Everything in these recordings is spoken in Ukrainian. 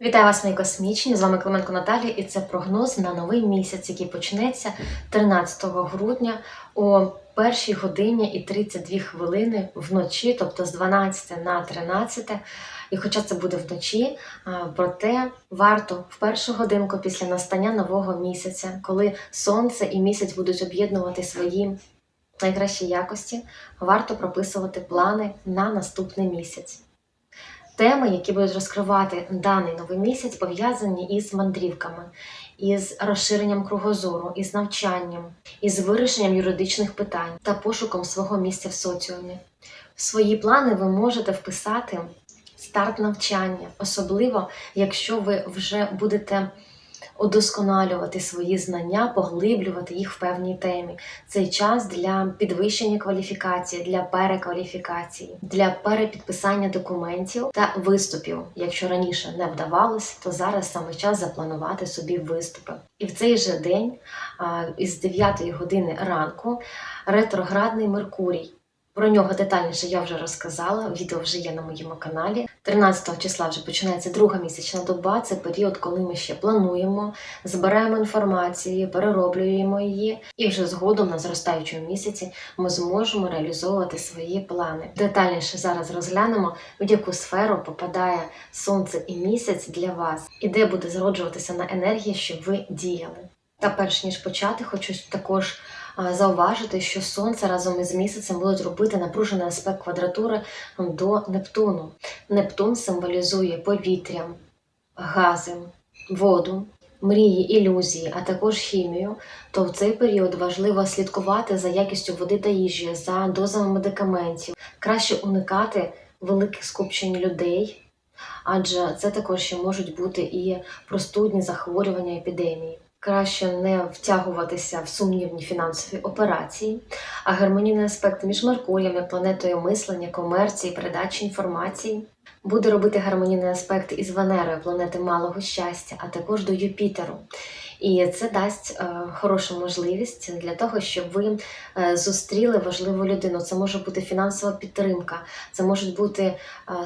Вітаю вас, мої космічні! З вами Клименко Наталія, і це прогноз на новий місяць, який почнеться 13 грудня о першій годині і 32 хвилини вночі, тобто з 12 на 13. І хоча це буде вночі, проте варто в першу годинку після настання нового місяця, коли сонце і місяць будуть об'єднувати свої найкращі якості, варто прописувати плани на наступний місяць. Теми, які будуть розкривати даний новий місяць, пов'язані із мандрівками, із розширенням кругозору, із навчанням, із вирішенням юридичних питань та пошуком свого місця в соціумі. В свої плани ви можете вписати старт навчання, особливо якщо ви вже будете удосконалювати свої знання, поглиблювати їх в певній темі. Цей час для підвищення кваліфікації, для перекваліфікації, для перепідписання документів та виступів. Якщо раніше не вдавалось, то зараз саме час запланувати собі виступи. І в цей же день, із 9 години ранку, ретроградний Меркурій. Про нього детальніше я вже розказала. Відео вже є на моєму каналі. 13 числа вже починається друга місячна доба. Це період, коли ми ще плануємо, збираємо інформацію, перероблюємо її, і вже згодом на зростаючому місяці ми зможемо реалізовувати свої плани. Детальніше зараз розглянемо, в яку сферу попадає сонце і місяць для вас, і де буде зроджуватися на енергії, щоб ви діяли. Та перш ніж почати, хочу також зауважити, що сонце разом із місяцем будуть робити напружений аспект квадратури до Нептуну. Нептун символізує повітря, гази, воду, мрії, ілюзії, а також хімію. То в цей період важливо слідкувати за якістю води та їжі, за дозами медикаментів, краще уникати великих скупчень людей. Адже це також ще можуть бути і простудні захворювання епідемії краще не втягуватися в сумнівні фінансові операції, а гармонійний аспект між Меркурієм і планетою мислення, комерції, передачі інформації буде робити гармонійний аспект із Венерою, планети малого щастя, а також до Юпітеру. І це дасть е, хорошу можливість для того, щоб ви е, зустріли важливу людину. Це може бути фінансова підтримка, це можуть бути е,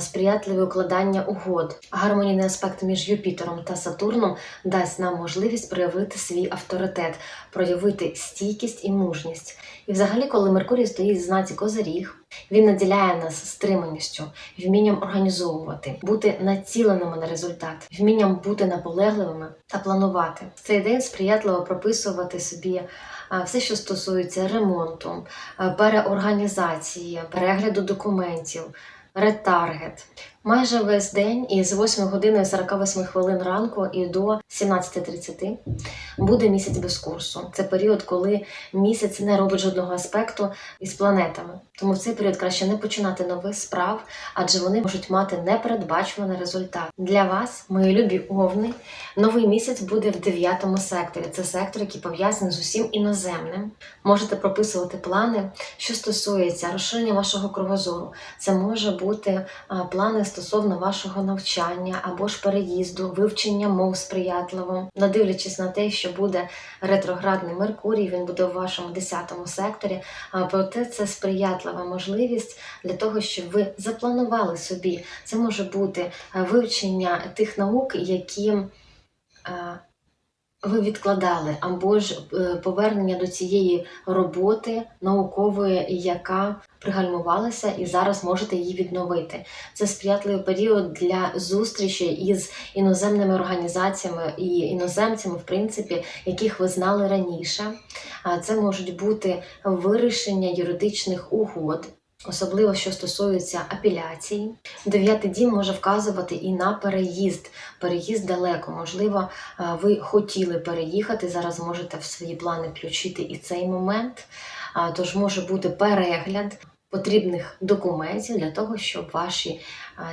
сприятливі укладання угод. Гармонійний аспект між Юпітером та Сатурном дасть нам можливість проявити свій авторитет, проявити стійкість і мужність. І, взагалі, коли Меркурій стоїть в знаці Козиріг, він наділяє нас стриманістю, вмінням організовувати, бути націленими на результат, вмінням бути наполегливими та планувати. В цей день сприятливо прописувати собі все, що стосується ремонту, переорганізації, перегляду документів. Ретаргет. Майже весь день із 8 години 48 хвилин ранку і до 17.30 буде місяць без курсу. Це період, коли місяць не робить жодного аспекту із планетами. Тому в цей період краще не починати нових справ, адже вони можуть мати непередбачуваний результат. Для вас, мої любі овни, новий місяць буде в дев'ятому секторі. Це сектор, який пов'язаний з усім іноземним. Можете прописувати плани, що стосується розширення вашого кругозору. Це може бути плани стосовно вашого навчання або ж переїзду, вивчення мов сприятливо, надивлячись на те, що буде ретроградний Меркурій, він буде в вашому 10 секторі. Проте це сприятлива можливість для того, щоб ви запланували собі. Це може бути е, вивчення тих наук, які. Ви відкладали або ж е, повернення до цієї роботи наукової, яка пригальмувалася, і зараз можете її відновити. Це сприятливий період для зустрічі із іноземними організаціями і іноземцями, в принципі, яких ви знали раніше. А Це можуть бути вирішення юридичних угод. Особливо, що стосується апеляцій, дев'ятий дім може вказувати і на переїзд. Переїзд далеко. Можливо, е, ви хотіли переїхати. Зараз можете в свої плани включити і цей момент. Тож може бути перегляд потрібних документів для того, щоб ваші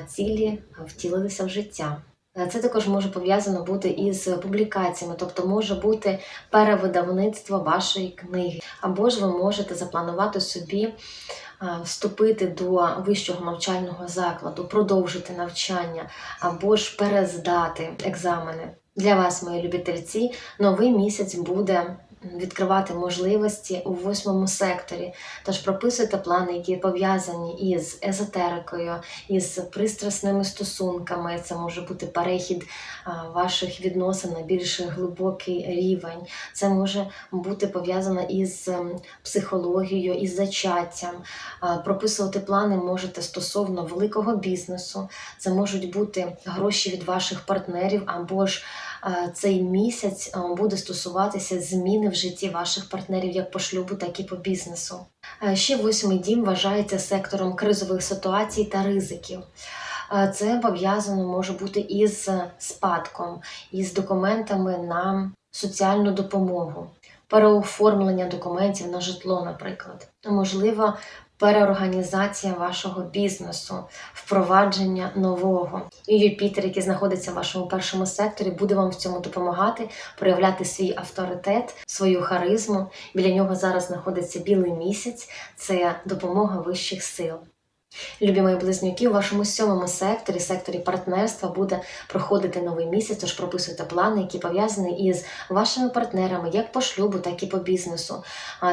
цілі втілилися в життя. Е, Це також може пов'язано бути із публікаціями, тобто може бути перевидавництво вашої книги, або ж ви можете запланувати собі вступити до вищого навчального закладу, продовжити навчання, або ж перездати екзамени. Для вас, мої любительці, новий місяць буде відкривати можливості у восьмому секторі. Тож прописуйте плани, які пов'язані із езотерикою, із пристрасними стосунками. Це може бути перехід ваших відносин на більш глибокий рівень. Це може бути пов'язано із ем, психологією, із зачаттям. Прописувати плани можете стосовно великого бізнесу. Це можуть бути гроші від ваших партнерів або ж цей місяць буде стосуватися зміни в житті ваших партнерів як по шлюбу, так і по бізнесу. Ще восьмий дім вважається сектором кризових ситуацій та ризиків. Це пов'язано може бути із спадком, із документами на соціальну допомогу, переоформлення документів на житло, наприклад. Можливо, переорганізація вашого бізнесу, впровадження нового. І Юпітер, який знаходиться в вашому першому секторі, буде вам в цьому допомагати проявляти свій авторитет, свою харизму. Біля нього зараз знаходиться білий місяць, це допомога вищих сил. Любі мої близнюки, у вашому сьомому секторі, секторі партнерства, буде проходити новий місяць, тож прописуйте плани, які пов'язані із вашими партнерами, як по шлюбу, так і по бізнесу.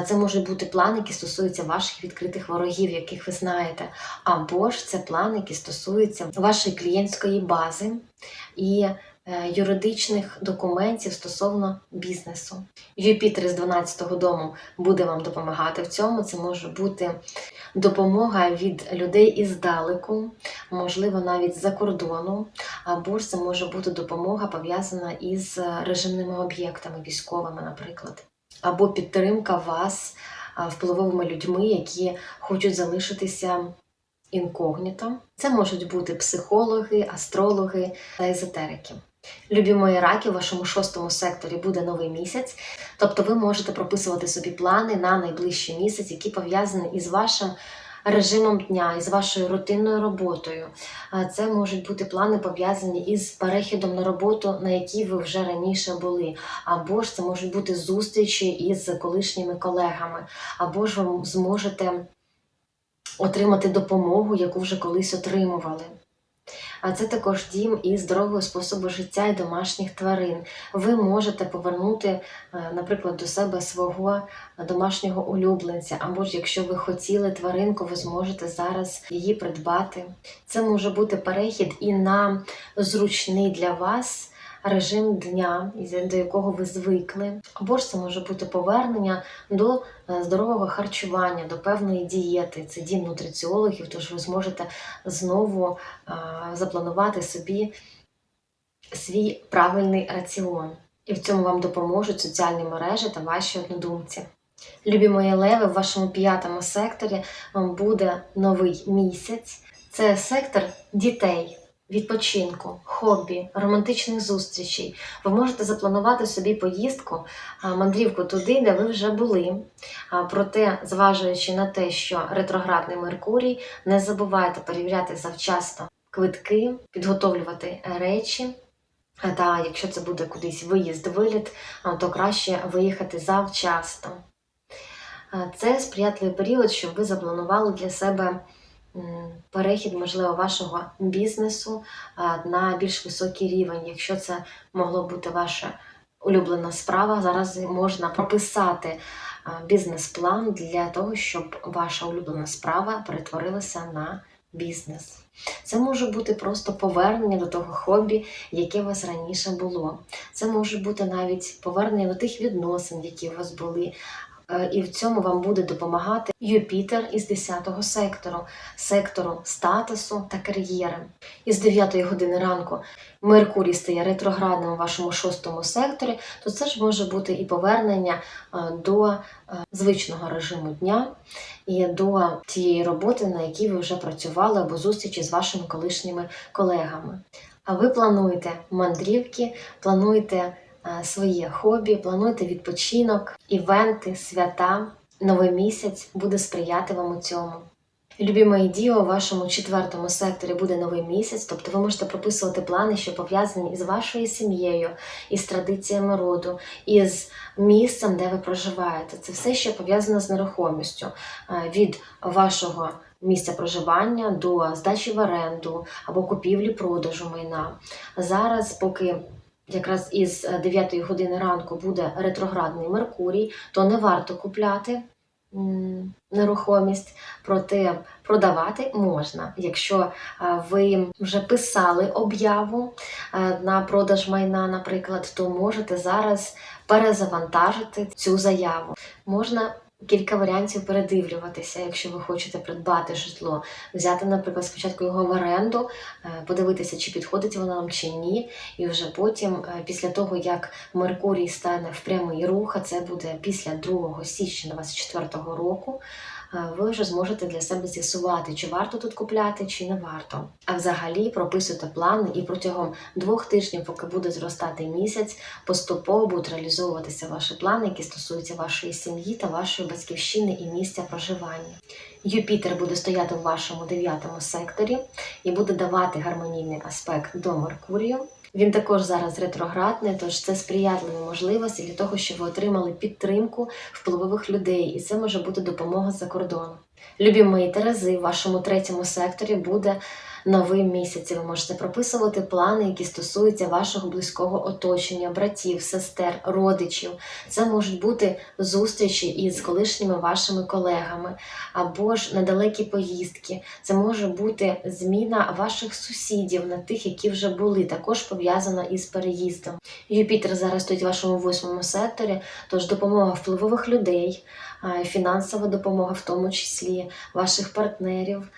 Це можуть бути плани, які стосуються ваших відкритих ворогів, яких ви знаєте. Або ж це плани, які стосуються вашої клієнтської бази і юридичних документів стосовно бізнесу. Юпітер з 12-го дому буде вам допомагати в цьому. Це може бути допомога від людей іздалеку, можливо, навіть з-за кордону, або ж це може бути допомога пов'язана із режимними об'єктами, військовими, наприклад, або підтримка вас впливовими людьми, які хочуть залишитися інкогніто. Це можуть бути психологи, астрологи та езотерики. Любі мої раки, у вашому шостому секторі буде новий місяць, тобто ви можете прописувати собі плани на найближчий місяць, які пов'язані із вашим режимом дня, із вашою рутинною роботою. Це можуть бути плани пов'язані із перехідом на роботу, на якій ви вже раніше були, або ж це можуть бути зустрічі із колишніми колегами, або ж ви зможете отримати допомогу, яку вже колись отримували. А це також дім і здорового способу життя і домашніх тварин. Ви можете повернути, е, наприклад, до себе свого домашнього улюбленця, або ж якщо ви хотіли тваринку, ви зможете зараз її придбати. Це може бути перехід і на зручний для вас. Режим дня, до якого ви звикли, або ж це може бути повернення до е, здорового харчування, до певної дієти. Це дім нутриціологів, тож ви зможете знову запланувати собі свій правильний раціон. І в цьому вам допоможуть соціальні мережі та ваші однодумці. Любі мої леви, в вашому п'ятому секторі вам буде новий місяць. Це сектор дітей, відпочинку, хобі, романтичних зустрічей. Ви можете запланувати собі поїздку, мандрівку туди, де ви вже були. Проте, зважуючи на те, що ретроградний Меркурій, не забувайте перевіряти завчасно квитки, підготовлювати речі. Та якщо це буде кудись виїзд, виліт, то краще виїхати завчасно. Це сприятливий період, щоб ви запланували для себе перехід, можливо, вашого бізнесу на більш високий рівень. Якщо це могло бути ваша улюблена справа, зараз можна прописати бізнес-план для того, щоб ваша улюблена справа перетворилася на бізнес. Це може бути просто повернення до того хобі, яке у вас раніше було. Це може бути навіть повернення до тих відносин, які у вас були. Е, І в цьому вам буде допомагати Юпітер із 10-го сектору, сектору статусу та кар'єри. Із 9-ї години ранку Меркурій стає ретроградним у вашому шостому секторі, то це ж може бути і повернення е, до е, звичного режиму дня і до тієї роботи, на якій ви вже працювали або зустрічі з вашими колишніми колегами. А ви плануєте мандрівки, плануєте своє хобі, плануєте відпочинок, івенти, свята. Новий місяць буде сприяти вам у цьому. Любі мої діо, у вашому четвертому секторі буде новий місяць, тобто ви можете прописувати плани, що пов'язані із вашою сім'єю, із традиціями роду, із місцем, де ви проживаєте. Це все, що пов'язано з нерухомістю від вашого місця проживання до здачі в оренду або купівлі продажу майна. Зараз, поки якраз із 9 години ранку буде ретроградний Меркурій, то не варто купляти нерухомість, проте продавати можна. Якщо е, ви вже писали об'яву е, на продаж майна, наприклад, то можете зараз перезавантажити цю заяву. Можна кілька варіантів передивлюватися, якщо ви хочете придбати житло, взяти, наприклад, спочатку його в оренду, е, подивитися, чи підходить воно нам чи ні, і вже потім, е, після того як Меркурій стане в прямий рух, а це буде після 2 січня 2024 року. Е, Ви вже зможете для себе з'ясувати, чи варто тут купляти, чи не варто. А взагалі прописуйте плани і протягом двох тижнів, поки буде зростати місяць, поступово будуть реалізовуватися ваші плани, які стосуються вашої сім'ї та вашої батьківщини і місця проживання. Юпітер буде стояти в вашому дев'ятому секторі і буде давати гармонійний аспект до Меркурію. Він також зараз ретроградний, тож це сприятливі можливості для того, щоб ви отримали підтримку впливових людей, і це може бути допомога за кордоном. Любі мої Терези, в вашому третьому секторі буде новий місяць. і Ви можете прописувати плани, які стосуються вашого близького оточення, братів, сестер, родичів. Це можуть бути зустрічі із колишніми вашими колегами або ж недалекі поїздки. Це може бути зміна ваших сусідів на тих, які вже були, також пов'язана із переїздом. Юпітер зараз стоїть в вашому восьмому секторі, тож допомога впливових людей, фінансова допомога, в тому числі ваших партнерів.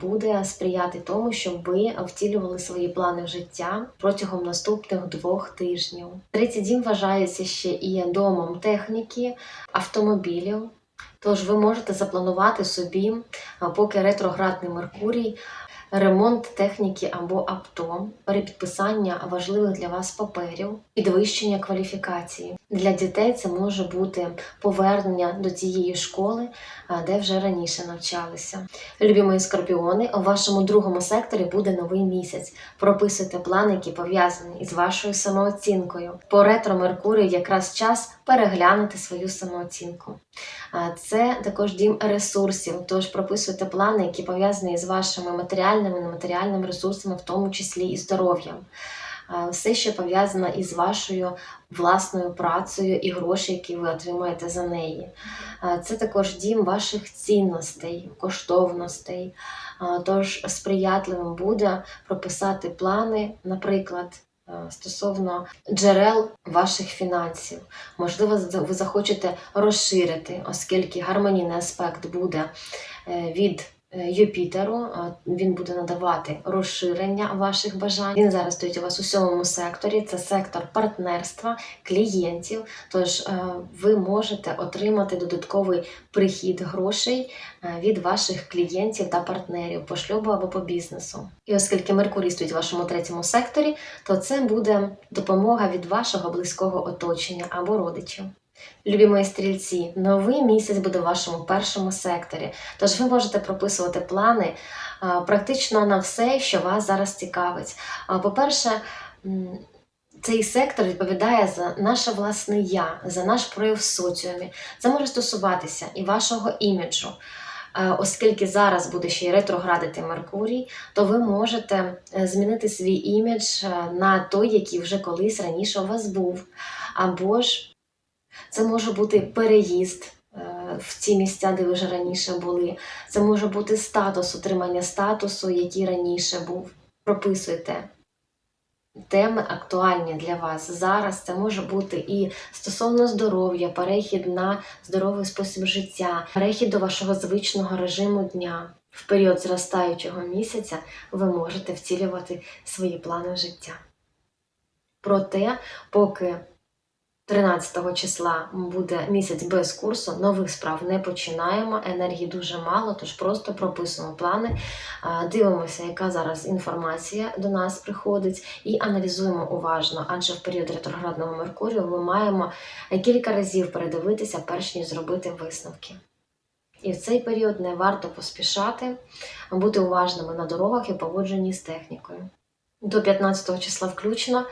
Буде сприяти тому, щоб ви втілювали свої плани в життя протягом наступних двох тижнів. Третій дім вважається ще і домом техніки, автомобілів. Тож ви можете запланувати собі, поки ретроградний Меркурій, ремонт техніки або авто, перепідписання важливих для вас паперів, підвищення кваліфікації. Для дітей це може бути повернення до тієї школи, де вже раніше навчалися. Любі мої скорпіони, у вашому другому секторі буде новий місяць. Прописуйте плани, які пов'язані із вашою самооцінкою. По ретро Меркурію якраз час переглянути свою самооцінку. Це також дім ресурсів, тож прописуйте плани, які пов'язані з вашими матеріальними і нематеріальними ресурсами, в тому числі і здоров'ям. Все, що пов'язано із вашою власною працею і гроші, які ви отримаєте за неї. Це також дім ваших цінностей, коштовностей. Тож сприятливим буде прописати плани, наприклад. е, Стосовно джерел ваших фінансів, можливо, ви захочете розширити, оскільки гармонійний аспект буде е, від Юпітеру, е, він буде надавати розширення ваших бажань. Він зараз стоїть у вас у сьомому секторі. Це сектор партнерства, клієнтів. Тож е, ви можете отримати додатковий прихід грошей е, від ваших клієнтів та партнерів по шлюбу або по бізнесу. І оскільки Меркурій стоїть у вашому третьому секторі, то це буде допомога від вашого близького оточення або родичів. Любі мої стрільці, новий місяць буде в вашому першому секторі. Тож ви можете прописувати плани практично на все, що вас зараз цікавить. По-перше, цей сектор відповідає за наше власне я, за наш прояв в соціумі. Це може стосуватися і вашого іміджу. Е, Оскільки зараз буде ще й ретроградити Меркурій, то ви можете е, змінити свій імідж е, на той, який вже колись раніше у вас був. Або ж це може бути переїзд е, в ті місця, де ви вже раніше були. Це може бути статус, отримання статусу, який раніше був. Прописуйте теми актуальні для вас зараз. Це може бути і стосовно здоров'я, перехід на здоровий спосіб життя, перехід до вашого звичного режиму дня. В період зростаючого місяця ви можете втілювати свої плани життя. Проте, поки 13 числа буде місяць без курсу, нових справ не починаємо, енергії дуже мало, тож просто прописуємо плани, дивимося, яка зараз інформація до нас приходить, і аналізуємо уважно, адже в період ретроградного Меркурію ми маємо кілька разів передивитися, перш ніж зробити висновки. І в цей період не варто поспішати, бути уважними на дорогах і поводженні з технікою. До 15 числа включно е,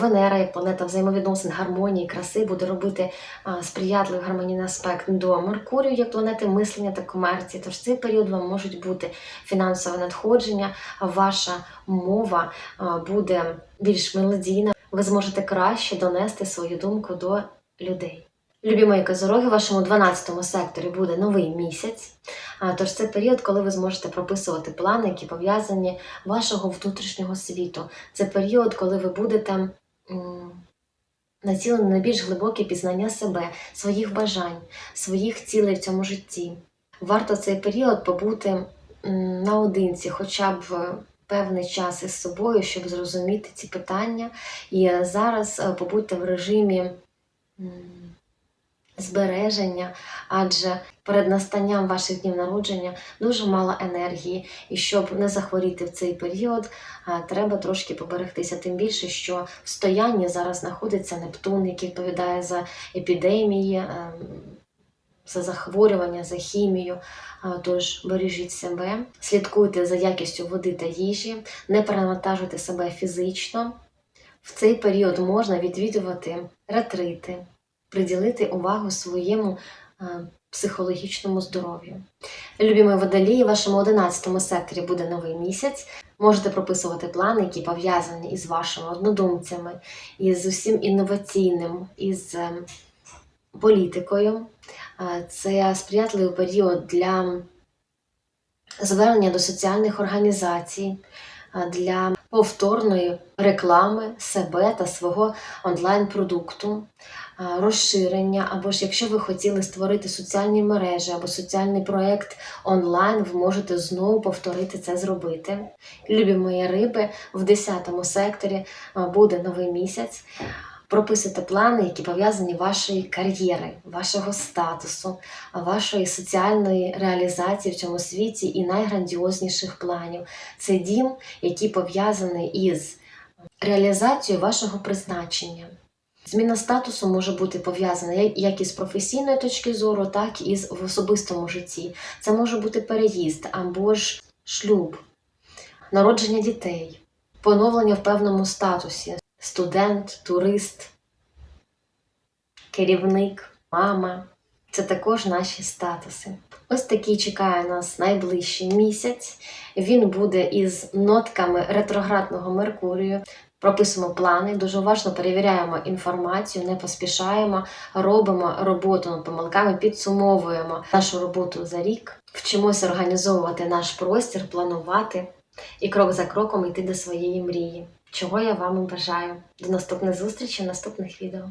Венера, як планета взаємовідносин, гармонії, краси, буде робити е, сприятливий гармонійний аспект до Меркурію, як планети мислення та комерції. Тож цей період вам можуть бути фінансове надходження, ваша мова е, буде більш мелодійна. ви зможете краще донести свою думку до людей. Любі мої козороги, в вашому 12 секторі буде новий місяць. Тож це період, коли ви зможете прописувати плани, які пов'язані вашого внутрішнього світу. Це період, коли ви будете націлені на більш глибоке пізнання себе, своїх бажань, своїх цілей в цьому житті. Варто цей період побути наодинці, хоча б певний час із собою, щоб зрозуміти ці питання. І е, зараз е, побудьте в режимі збереження, адже перед настанням ваших днів народження дуже мало енергії, і щоб не захворіти в цей період, треба трошки поберегтися. Тим більше, що в стоянні зараз знаходиться Нептун, який відповідає за епідемії, ем, за захворювання, за хімію. Тож бережіть себе, слідкуйте за якістю води та їжі, не перенавантажуйте себе фізично. В цей період можна відвідувати ретрити, приділити увагу своєму е, психологічному здоров'ю. Любі мої водолії, в вашому 11 секторі буде новий місяць. Можете прописувати плани, які пов'язані із вашими однодумцями, із усім інноваційним, із е, політикою. Е, Це сприятливий період для звернення до соціальних організацій, для повторної реклами себе та свого онлайн-продукту, розширення, або ж якщо ви хотіли створити соціальні мережі або соціальний проєкт онлайн, ви можете знову повторити це зробити. Любі мої риби, в 10 секторі буде новий місяць. Прописуйте плани, які пов'язані вашої кар'єри, вашого статусу, вашої соціальної реалізації в цьому світі і найграндіозніших планів. Це дім, який пов'язаний із реалізацією вашого призначення. Зміна статусу може бути пов'язана як- із професійної точки зору, так і в особистому житті. Це може бути переїзд або ж шлюб, народження дітей, поновлення в певному статусі, студент, турист, керівник, мама. Це також наші статуси. Ось такий чекає нас найближчий місяць. Він буде із нотками ретроградного Меркурію. Прописуємо плани, дуже уважно перевіряємо інформацію, не поспішаємо, робимо роботу над помилками, підсумовуємо нашу роботу за рік, вчимося організовувати наш простір, планувати і крок за кроком йти до своєї мрії. Чого я вам бажаю. До наступних зустрічей, наступних відео.